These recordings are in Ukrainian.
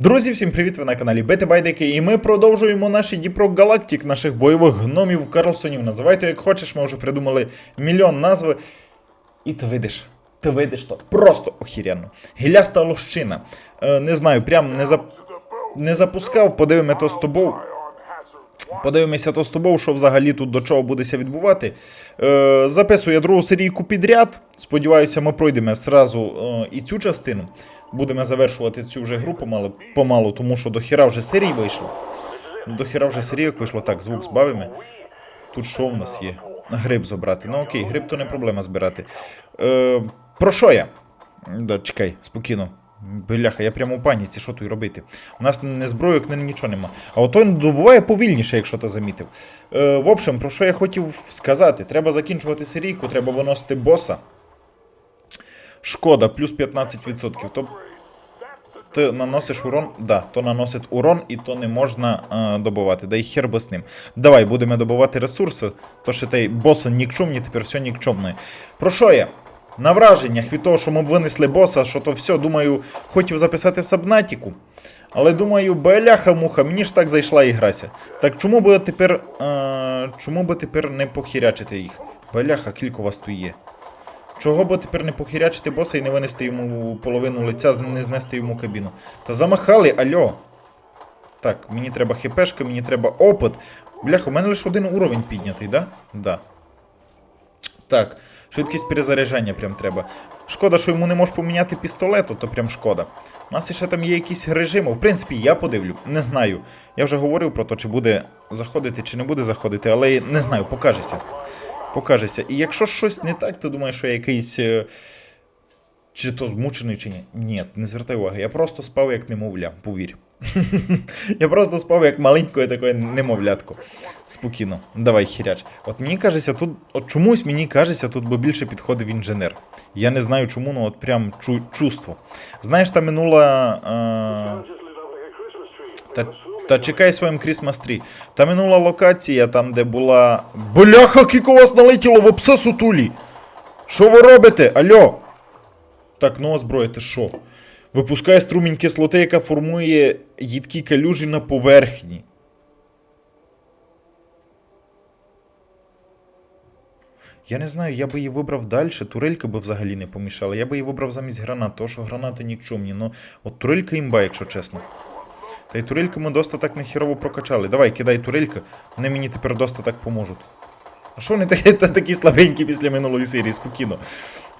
Друзі, всім привіт! Ви на каналі Бети Байдики, і ми продовжуємо наші Діпро Галактик, наших бойових гномів Карлсонів. Називайте як хочеш, ми вже придумали мільйон назви. І ти видиш, ти видиш то просто охіренно. Гіляста лощина. Е, не знаю, прям не, зап... не запускав, подивимо то з тобою. Подивимося то з тобою, що взагалі тут до чого будеться відбувати. Е, записую я другу серійку підряд. Сподіваюся, ми пройдемо зразу е, і цю частину. Будемо завершувати цю вже гру помалу, помалу тому що до хіра вже серій вийшло. До хіра вже серійок вийшло. Так, звук збавимо. Тут що в нас є? Гриб забрати. Ну окей, гриб то не проблема збирати. Е, про що я? Да, чекай, спокійно. Бляха, я прямо у паніці, що тут робити? У нас не збройок, не нічого нема. А ото він добуває повільніше, якщо ти замітив. Е, в общем, про що я хотів сказати? Треба закінчувати серійку, треба виносити боса. Шкода, плюс 15%. То ти наносиш урон, да, то наносить урон, і то не можна е, добувати. Да й хер би з ним. Давай, будемо добувати ресурси. То що той боса нікчомні, тепер все нікчомне. Про що я? На враженнях від того, що ми винесли боса, що то все, думаю, хотів записати сабнатіку. Але думаю, бляха-муха, мені ж так зайшла і грася. Так чому би тепер. Е, чому би тепер не похірячити їх? Бляха, кілько вас тут є. Чого би тепер не похірячити боса і не винести йому половину лиця, не знести йому кабіну? Та замахали, альо. Так, мені треба хпшка, мені треба опит. Бляха, у мене лише один уровень піднятий, да? Да. Так, швидкість перезаряджання прям треба. Шкода, що йому не можеш поміняти пістолет, то прям шкода. У нас ще там є якісь режими. В принципі, я подивлю, не знаю. Я вже говорив про те, чи буде заходити, чи не буде заходити, але не знаю, покажеться. Покажеться. І якщо щось не так, ти думаєш, що я якийсь. е, Чи то змучений, чи ні. Ні, не звертай уваги. Я просто спав як немовля, повір. я просто спав як маленькою такою немовлятко. Спокійно. Давай, хіряч. От мені кажеться, тут. От чомусь мені кажеться, тут би більше підходив інженер. Я не знаю чому, ну от прям чу, чувство. Знаєш, та минула. Е... Та, та чекай своїм Christmas Tree. Та минула локація, там, де була. Бляха, кіко вас налетіло в обсесу тулі! Що ви робите? Альо? Так, нова зброя, ти що? Випускає струмінь кислоти, яка формує їдкі калюжі на поверхні. Я не знаю, я би її вибрав далі, турелька би взагалі не помішала. Я би її вибрав замість гранат, тому що гранати нікчомні. Ну, от турелька імба, якщо чесно. Та й турельки ми доста так нехірово прокачали. Давай, кидай турелька, вони мені тепер доста так поможуть. А що вони такі, та, такі слабенькі після минулої серії? Спокійно.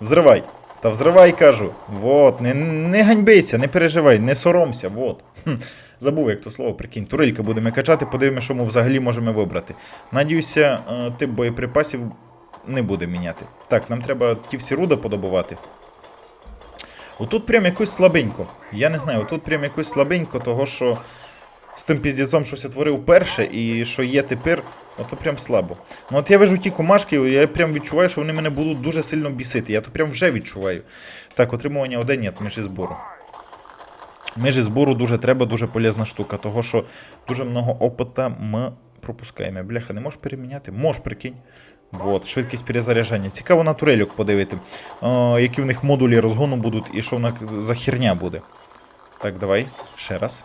Взривай. Та взривай, кажу. Вот, не, не ганьбися, не переживай, не соромся, вот. Хм. Забув, як то слово, прикинь. Турелька будемо качати, подивимося, що ми взагалі можемо вибрати. Надіюся, е, тип боєприпасів не буде міняти. Так, нам треба ті всі руда подобувати. Отут прям якось слабенько. Я не знаю, отут прям якось слабенько, того що з тим піздецом щось я творив перше, і що є тепер, ото прям слабо. Ну от я вижу ті комашки, я прям відчуваю, що вони мене будуть дуже сильно бісити. Я то прям вже відчуваю. Так, отримування один, ні, межі збору. Межі збору дуже треба, дуже полезна штука, того що дуже много опита ми пропускаємо. Бляха, не можеш переміняти? Можеш, прикинь. Вот, швидкість перезаряджання. Цікаво на турельок подивити, о, які в них модулі розгону будуть і що вона за херня буде. Так, давай, ще раз.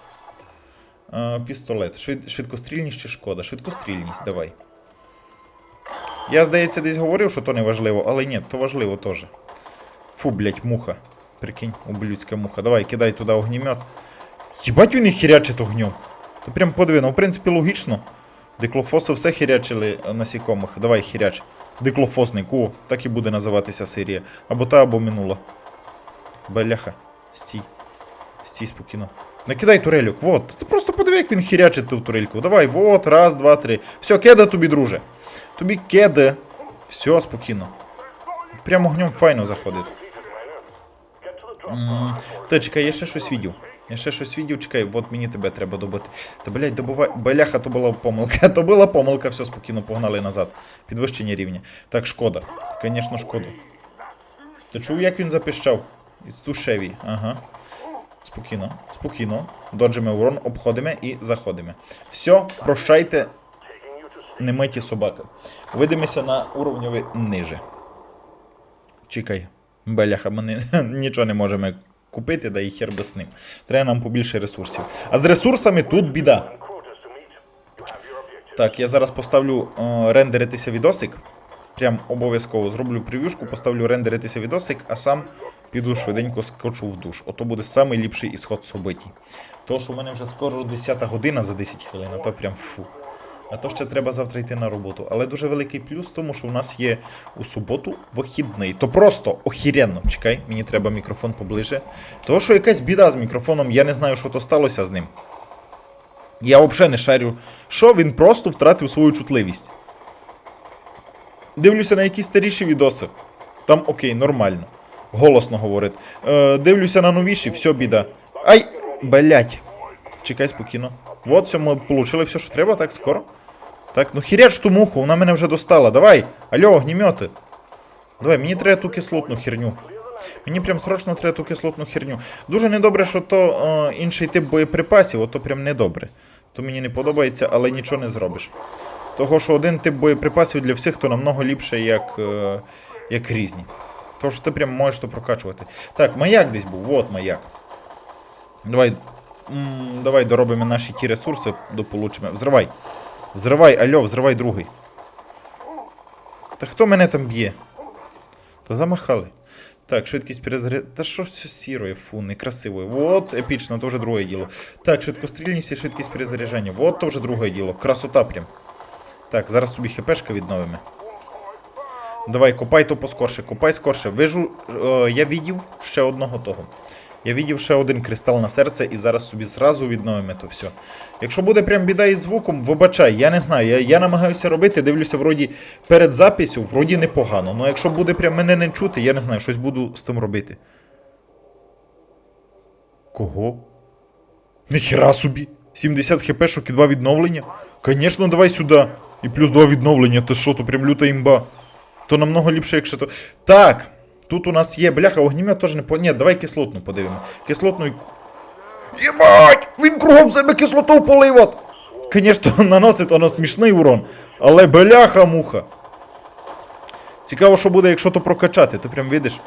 Е, пістолет. Швид, швидкострільність чи шкода? Швидкострільність, давай. Я, здається, десь говорив, що то не важливо, але ні, то важливо теж. Фу, блять, муха. Прикинь, ублюдська муха. Давай, кидай туди огнемет. Єбать він їх хірячить огнем. То прям подиви, ну в принципі логічно. Диклофоси все хірячили е, насікомих. Давай хіряч. Диклофосник, о, так і буде називатися серія. Або та, або минула. Бляха. Стій. Стій спокійно. Накидай турельок, вот. Ти просто подиви, як він хірячить ту турельку. Давай, вот, раз, два, три. Все, кеда тобі, друже. Тобі кеде. Все, спокійно. Прямо огнем файно заходить. Та чекай, я ще щось відів. Я ще щось відів, чекай, от мені тебе треба добити. Та блядь, добувай. Бляха, то була помилка. То була помилка, все спокійно погнали назад. Підвищення рівня. Так, шкода. Звісно, шкода. Ти чув, як він запищав? Із тушеві. Ага. Спокійно, спокійно. Доджимо урон, обходимо і заходимо. Все, прощайте, немиті собаки. Видимося на уровневі ниже. Чекай. Беляха, ми нічого не можемо купити, да і хер би з ним. Треба нам побільше ресурсів. А з ресурсами тут біда. Так, я зараз поставлю е, рендеритися відосик. Прям обов'язково зроблю прев'юшку, поставлю рендеритися відосик, а сам піду швиденько скочу в душ. Ото буде самий ліпший ісход событій. То, що в мене вже скоро 10 година за 10 хвилин, а то прям фу. А то ще треба завтра йти на роботу. Але дуже великий плюс тому, що в нас є у суботу вихідний. То просто охіренно. Чекай, мені треба мікрофон поближе. Того, що якась біда з мікрофоном, я не знаю, що то сталося з ним. Я взагалі не шарю. Що він просто втратив свою чутливість. Дивлюся на якісь старіші відоси. Там окей, нормально. Голосно говорить. Е, дивлюся на новіші, все біда. Ай! Блять. Чекай спокійно. Вот все, ми получили все, що треба, так скоро. Так, ну хіряч ту муху, вона мене вже достала. Давай! Алло, огнемети. Давай, мені треба ту кислотну херню. Мені прям срочно треба ту кислотну херню. Дуже недобре, що то е, інший тип боєприпасів, ото прям недобре. То мені не подобається, але нічого не зробиш. Того, що один тип боєприпасів для всіх, то намного ліпше, як, е, як різні. Що ти прям можеш то прокачувати. Так, маяк десь був, от маяк. Давай. М, давай доробимо наші ті ресурси, дополучимо. Взривай. Взривай, альо, взривай другий. Та хто мене там б'є? Та замахали. Так, швидкість перезарядження. Та що все сіроє, фу, некрасиво. Вот, епічно, то вже друге діло. Так, швидкострільність і швидкість перезаряджання. Вот то вже друге діло. Красота прям. Так, зараз собі хпшка відновимо. Давай, копай то поскорше, копай скорше. Вижу, е, я відів ще одного того. Я відів ще один кристал на серце і зараз собі зразу відновимо то все. Якщо буде прям біда із звуком, вибачай, я не знаю. Я, я намагаюся робити, дивлюся, вроді перед записю, вроді непогано. Ну якщо буде прям мене не чути, я не знаю, щось буду з тим робити. Кого? Ніхера собі. 70 хпшок і 2 відновлення. Конечно, давай сюди. І плюс 2 відновлення. Ти що, то прям люта імба. То намного ліпше, якщо то. Так! Тут у нас є, бляха, огнімет теж не по. Ні, давай кислотну подивимо. Кислотну. і- Єбать! Він кругом себе кислоту полив! Звісно, наносить воно смішний урон. Але бляха муха. Цікаво, що буде, якщо то прокачати. Ти прям видиш.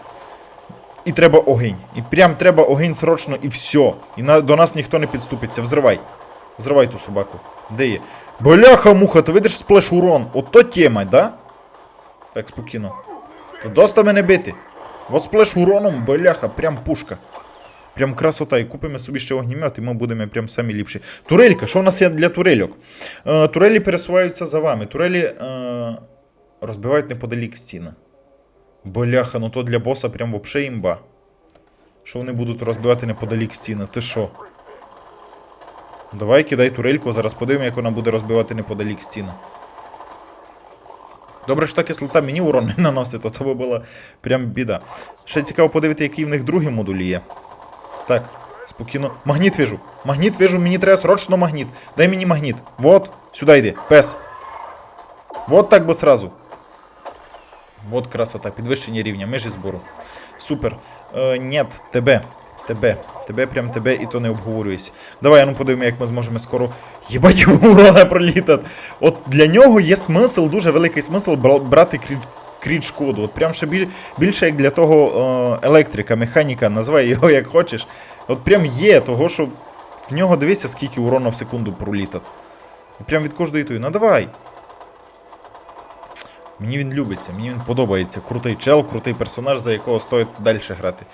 І треба огонь. І прям треба огонь срочно і все. І на, до нас ніхто не підступиться. Взривай. Взривай ту собаку. Де є? Бляха муха, ти видиш сплеш урон. Ото тема, да? Так, спокійно. То доста мене бити. Вот сплеш уроном, бляха, прям пушка. Прям красота. І купимо собі ще огнімет, і ми будемо прям самі ліпші. Турелька, що у нас є для турельок? Е, турелі пересуваються за вами. Турелі е, розбивають неподалік стіни. Бляха, ну то для боса прям вообще імба. Що вони будуть розбивати неподалік стіни? Ти що? Давай кидай турельку, зараз подивимо, як вона буде розбивати неподалік стіни. Добре, що та кислота мені урон не наносить, а то би була прям біда. Ще цікаво подивити, які в них другі модулі є. Так, спокійно. Магніт вижу. Магніт вижу, мені треба срочно магніт. Дай мені магніт. Вот, сюди йди, пес. Вот так би сразу. Вот красота, підвищення рівня, межі збору. Супер. Е, нет, тебе. Тебе. Тебе, прям тебе, і то не обговорююсь. Давай, а ну подивимо, як ми зможемо скоро. Єбать, урона пролітати. От для нього є смисл, дуже великий смисл брати кріт, кріт шкоду. От прям ще біль, більше як для того е, електрика, механіка, називай його як хочеш. От прям є того, що в нього дивися, скільки урона в секунду пролітати. Прям від кожної тої. Ну давай. Мені він любиться, мені він подобається. Крутий чел, крутий персонаж, за якого стоїть далі грати.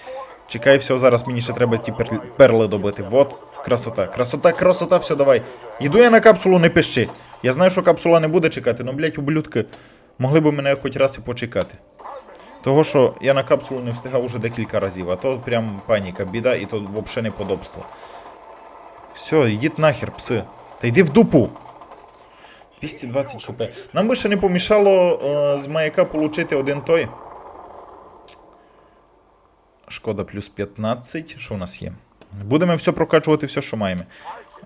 Чекай, все, зараз мені ще треба ті перли добити. Вот, красота, красота, красота, все, давай. Йду я на капсулу, не пищи. Я знаю, що капсула не буде чекати, ну, блять, ублюдки, могли б мене хоч раз і почекати. Того, що я на капсулу не встигав уже декілька разів, а то прям паніка, біда, і то взагалі неподобство. Все, йдіть нахер, пси. Та йди в дупу. 220 хп. Нам би ще не помішало е, з маяка отримати один той. Шкода плюс 15. Що у нас є? Будемо все прокачувати, все, що маємо.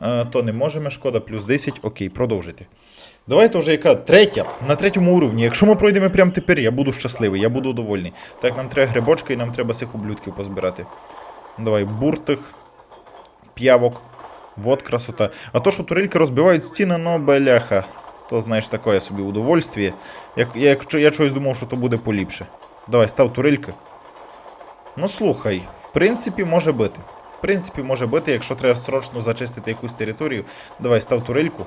Е, то не можемо. Шкода плюс 10. Окей, продовжити. Давайте вже яка третя. На третьому уровні. Якщо ми пройдемо прямо тепер, я буду щасливий, я буду довольний. Так, нам треба грибочка і нам треба цих ублюдків позбирати. Давай, буртих, п'явок. Вот красота. А то, що турельки розбивають стіни, ну бляха. То знаєш таке собі удовольствие. Я, якщо я чогось думав, що то буде поліпше. Давай, став турельки. Ну слухай, в принципі, може бити. В принципі, може бити, якщо треба срочно зачистити якусь територію. Давай, став турельку.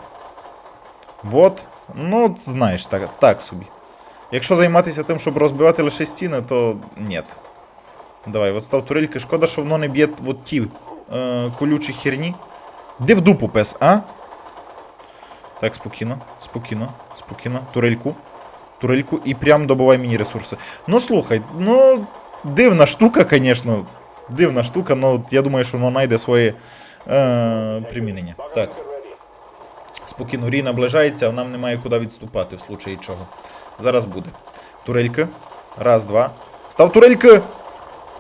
Вот. Ну, знаєш, так, так собі. Якщо займатися тим, щоб розбивати лише стіни, то ні. Давай, от став турельки. Шкода, що воно не б'є от ті е, колючі херні. Де в дупу пес, а? Так, спокійно, спокійно, спокійно. Турельку. Турельку і прям добувай мені ресурси. Ну слухай, ну дивна штука, звісно. Дивна штука, але я думаю, що воно знайде своє е, примінення. Так. Спокійно, Рі наближається, а нам немає куди відступати в случаї чого. Зараз буде. Турелька. Раз, два. Став турелька!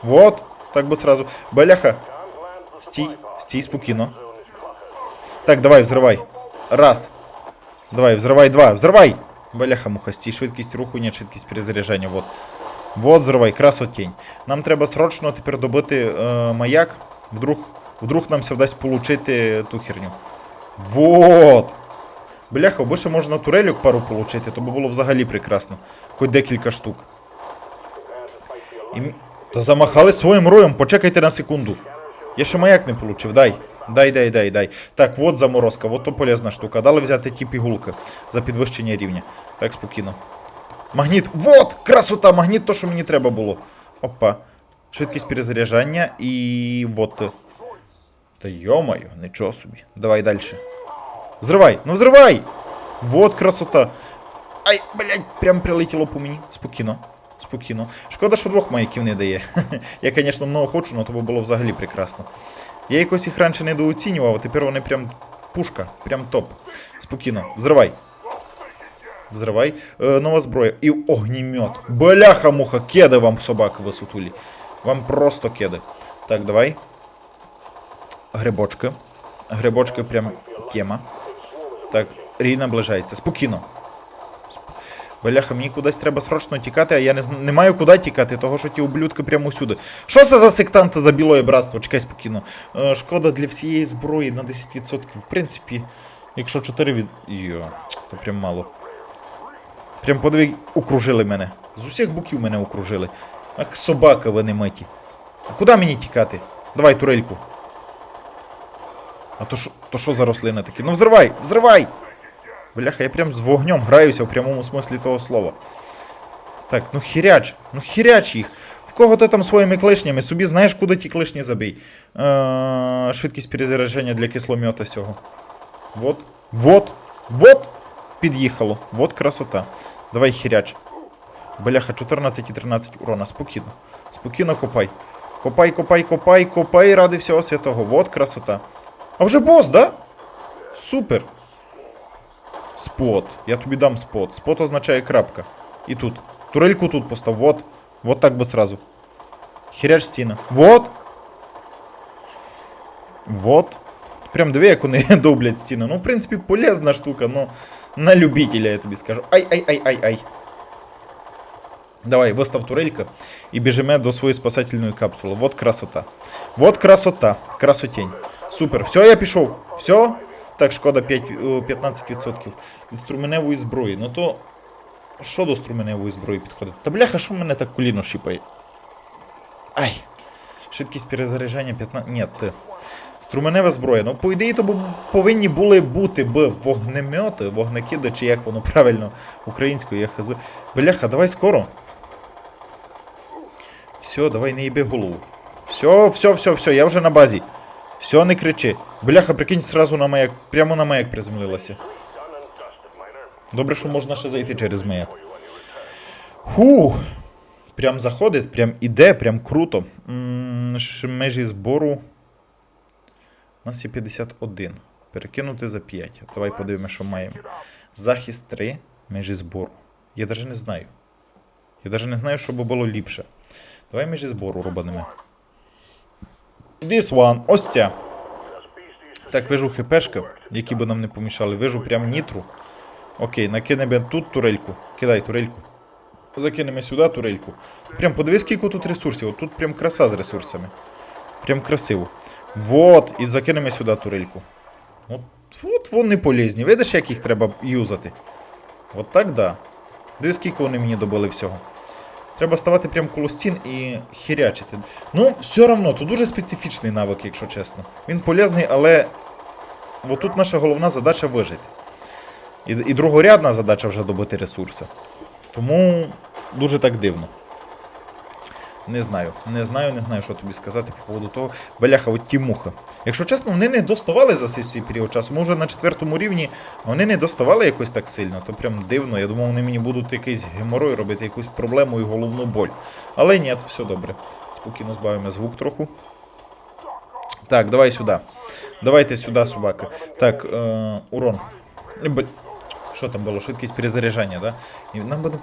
Вот. Так би сразу. Беляха. Стій, стій спокійно. Так, давай, взривай. Раз. Давай, взривай два. Взривай! Беляха муха, стій, швидкість руху, ні, швидкість перезаряджання. Вот. Вот, взривай, красотень. Нам треба срочно тепер добити е, маяк. Вдруг, вдруг нам все вдасть получити ту херню. Вот. Бляха, ще можна турельок пару получити, то би було взагалі прекрасно. Хоч декілька штук. І... Та замахали своїм роєм, почекайте на секунду. Я ще маяк не получив, дай. Дай, дай, дай, дай. Так, вот заморозка, вот то полезна штука. Дали взяти ті пігулки за підвищення рівня. Так, спокійно. Магніт, вот! Красота! Магніт то, що мені треба було. Опа. Швидкість перезаряджання і вот. Та йомаю, нічого собі. Давай далі. Взривай! Ну взривай! Вот красота. Ай, блядь, прям прилетіло по мені. Спокійно. Спокійно. Шкода, що двох маяків не дає. Я, звісно, много хочу, але то було взагалі прекрасно. Я якось їх раніше недооцінював, а тепер вони прям пушка, прям топ. Спокійно. Взривай. Взривай. Е, нова зброя. І огнімет. Бляха-муха, кеди вам собака висотулі. Вам просто кеди. Так, давай. Грибочки. Грибочки прям тема. Так, Рій наближається. Спокійно. Бляха, мені кудись треба срочно тікати, а я не, не маю куди тікати, того що ті ублюдки прямо усюди. Що це за сектанти за білоє братство? Чекай спокійно. Е, шкода для всієї зброї на 10%. В принципі, якщо 4 від. Йо, то прям мало. Прям подиви, окружили мене. З усіх боків мене окружили. Ах, собака ви не миті. А куди мені тікати? Давай турельку. А то що, то що за рослина такі? Ну взривай! Взривай! Бляха, я прям з вогнем граюся в прямому смислі того слова. Так, ну хіряч, ну хіряч їх. В кого ти там своїми клишнями? Собі знаєш, куди ті клишні забий. Е, швидкість перезарядження для кисломета сього. Вот. Вот. Вот. Під'їхало. Вот красота. Давай хіряч. Бляха, 14 і 13 урона. Спокійно. Спокійно копай. Копай, копай, копай, копай ради всього святого. Вот красота. А вже бос, да? Супер. Спот. Я тобі дам спот. Спот означає крапка. І тут. Турельку тут постав. Вот. Вот так би сразу. Хіряч стіна. Вот. Вот. Прям диви, як вони дублять стіну. Ну, в принципі, полезна штука, но на любителя, я тобі скажу. Ай-ай-ай-ай-ай. Давай, вистав турелька і біжимо до своєї спасательної капсули. Вот красота. Вот красота. Красотень. Супер. Все, я пішов. Все. Так, шкода 5, о, 15% від струменевої зброї. Ну то. Що до струменевої зброї підходить? Та бляха, що мене так коліно шипає? Ай. Швидкість перезаряджання 15. Ні, ти. Струменева зброя. Ну, по ідеї, то повинні були бути б вогнемети, вогнекиди, чи як воно правильно українською, я хз. Бляха, давай скоро. Все, давай не їби голову. Все, все, все, все, я вже на базі. Все, не кричи. Бляха, прикинь, сразу на маяк, прямо на маяк приземлилася. Добре, що можна ще зайти через маяк. Фух. Прям заходить, прям іде, прям круто. М, ш- Межі збору. У нас є 51. Перекинути за 5. Давай подивимося, що маємо. Захист 3, межі збору. Я навіть не знаю. Я навіть не знаю, що би було ліпше. Давай межі збору робимо. This one. Ось ця. Так, вижу хпшка, які би нам не помішали. Вижу прям нітру. Окей, накинемо тут турельку. Кидай турельку. Закинемо сюди турельку. Прям подивись, скільки тут ресурсів. От тут прям краса з ресурсами. Прям красиво. Вот, і закинемо сюди турельку. От, от вони полезні. Видиш, як їх треба юзати? От так да. Дивись, скільки вони мені добили всього. Треба ставати прямо коло стін і хірячити. Ну, все одно, то дуже специфічний навик, якщо чесно. Він полезний, але от тут наша головна задача вижити. І, і другорядна задача вже добити ресурси. Тому дуже так дивно. Не знаю, не знаю, не знаю, що тобі сказати по поводу того. Бляха, от ті мухи. Якщо чесно, вони не доставали за цей період часу. Ми вже на четвертому рівні, вони не доставали якось так сильно, то прям дивно. Я думав, вони мені будуть якийсь геморой робити, якусь проблему і головну боль. Але ні, все добре. Спокійно збавимо звук трохи. Так, давай сюди. Давайте сюди, собака. Так, е, урон. Що там було? Швидкість перезаряджання, да? І нам буде.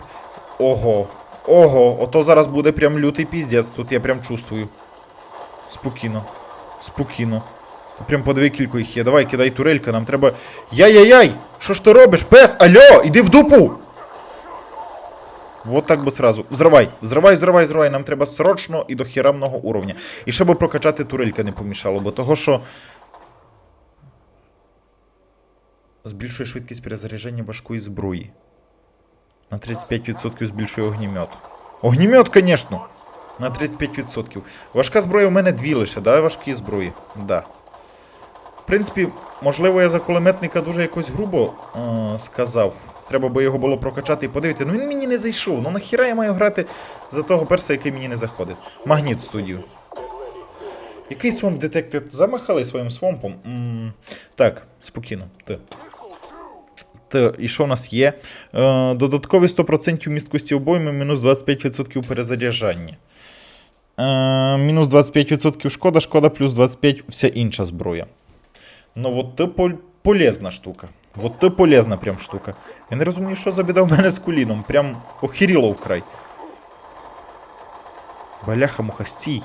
Ого. Ого, ото зараз буде прям лютий піздець, тут я прям чувствую. Спокійно. Спокійно. Прям подиви кілько їх є. Давай, кидай турелька, нам треба. Яй-яй-яй! Що ж ти робиш? Пес! Алло! Іди в дупу! Вот так би сразу. Взривай, взривай, взривай, взривай. Нам треба срочно і до хірамного уровня. І ще би прокачати турелька не помішало, бо того, що. Збільшує швидкість перезарядження важкої зброї. На 35% збільшує огнімет. Огнімет, звісно. На 35%. Важка зброя у мене дві лише, да? Важкі зброї. Да. В принципі, можливо, я за кулеметника дуже якось грубо е- сказав. Треба би його було прокачати і подивити. Ну він мені не зайшов. Ну нахіра я маю грати за того перса, який мені не заходить. Магніт студію. Який свомп детектив? Замахали своїм свомпом? м так, спокійно. Ти. Т, і що у нас є? Е, додаткові 100% місткості обойми, мінус 25% перезаряджання. Е, мінус 25% шкода, шкода, плюс 25% вся інша зброя. Ну, от це полезна штука. От це полезна прям штука. Я не розумію, що за біда в мене з куліном. Прям охеріло вкрай. Баляха муха, стій.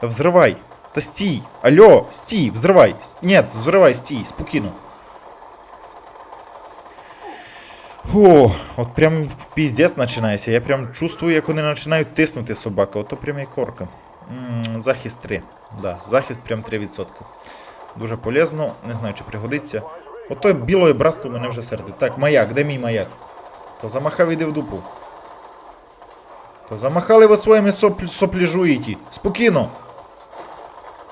Та взривай. Та стій. Алло, стій, взривай. Нет, взривай, стій, спокійно. О, от прям піздець починається. Я прям чувствую, як вони починають тиснути собака. Ото прям як корка. Захист 3. Да, захист прям 3%. Дуже полезно, не знаю, чи пригодиться. Ото білое братство мене вже сердить. Так, маяк, де мій маяк? Та замахав іди в дупу. Та замахали ви своїми соп... сопляжуєті. Спокійно.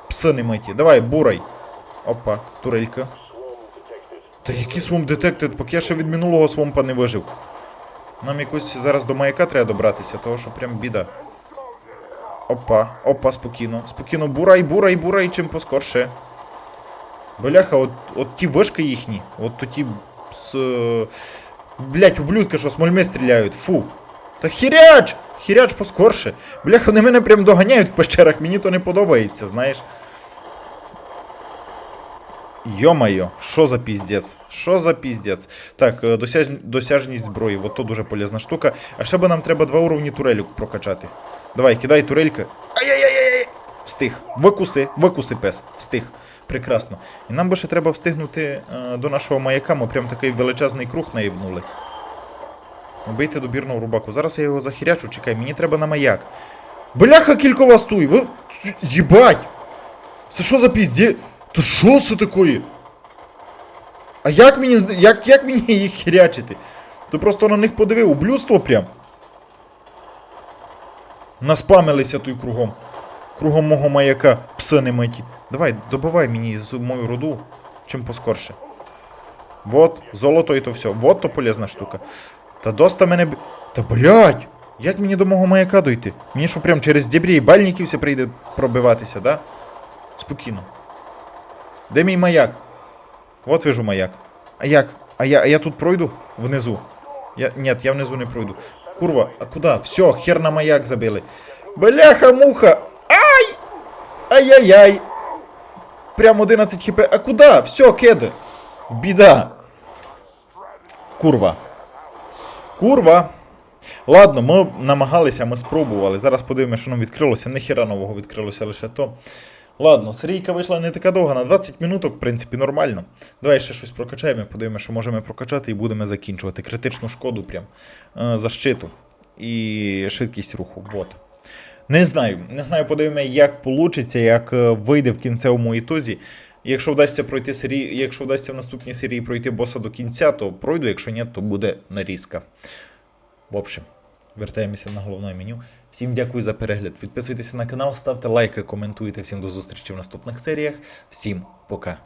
Пси не миті. Давай, бурай. Опа, турелька. Та який свомп детектед, поки я ще від минулого свомпа не вижив. Нам якось зараз до маяка треба добратися, того що прям біда. Опа, опа, спокійно. Спокійно, бурай, бурай, бурай, чим поскорше. Бляха, от, от ті вишки їхні, от то ті з. е, Блять, ублюдки, що з мольми стріляють. Фу. Та хіряч! Хіряч поскорше. Бляха, вони мене прям доганяють в пещерах, мені то не подобається, знаєш. Йо-майо, що за піздець? Що за піздець? Так, е, досяж... досяжність зброї, от то дуже полезна штука. А ще би нам треба два уровні турелю прокачати. Давай, кидай турелька. Ай-яй-яй-яй! Встиг. Викуси, викуси, пес. Встиг. Прекрасно. І нам би ще треба встигнути е, до нашого маяка, ми прям такий величезний круг наїбнули. Убийте добірного рубаку. Зараз я його захірячу, чекай, мені треба на маяк. Бляха, кілько вас туй! Ви. Єбать! Це що за пізді? То що це такое? А як мені як, як мені їх хірячити? Ти просто на них подиви, ублюдство прям. Наспамилися той кругом. Кругом мого маяка, пси не миті. Давай, добивай мені з мою руду, чим поскорше. Вот, золото і то все. Вот то полезна штука. Та доста мене. б- Та блядь! Як мені до мого маяка дойти? Мені що прям через дебрі і бальники все прийде пробиватися, да? Спокійно. Де мій маяк? От вижу маяк. А як? А я, а я тут пройду? Внизу. Я, нет, я внизу не пройду. Курва, а куда? Все, хер на маяк забили. Бляха-муха! Ай! Ай-яй-яй! Прям 11 хп. А куда? Все, кеди. Біда. Курва. Курва. Ладно, ми намагалися, ми спробували. Зараз подивимося, що нам відкрилося. Ніхіра нового відкрилося лише то. Ладно, серійка вийшла не така довга, на 20 минуток, в принципі, нормально. Давай ще щось прокачаємо, подивимося, що можемо прокачати, і будемо закінчувати. Критичну шкоду прям. Е, защиту. І швидкість руху. Вот. Не знаю. Не знаю, подивимося, як вийде, як е, вийде в кінцевому ітозі. Якщо вдасться пройти серії, якщо вдасться в наступній серії пройти боса до кінця, то пройду, якщо ні, то буде нарізка. В общем, Вертаємося на головне меню. Всім дякую за перегляд. Підписуйтеся на канал, ставте лайки, коментуйте. Всім до зустрічі в наступних серіях. Всім пока.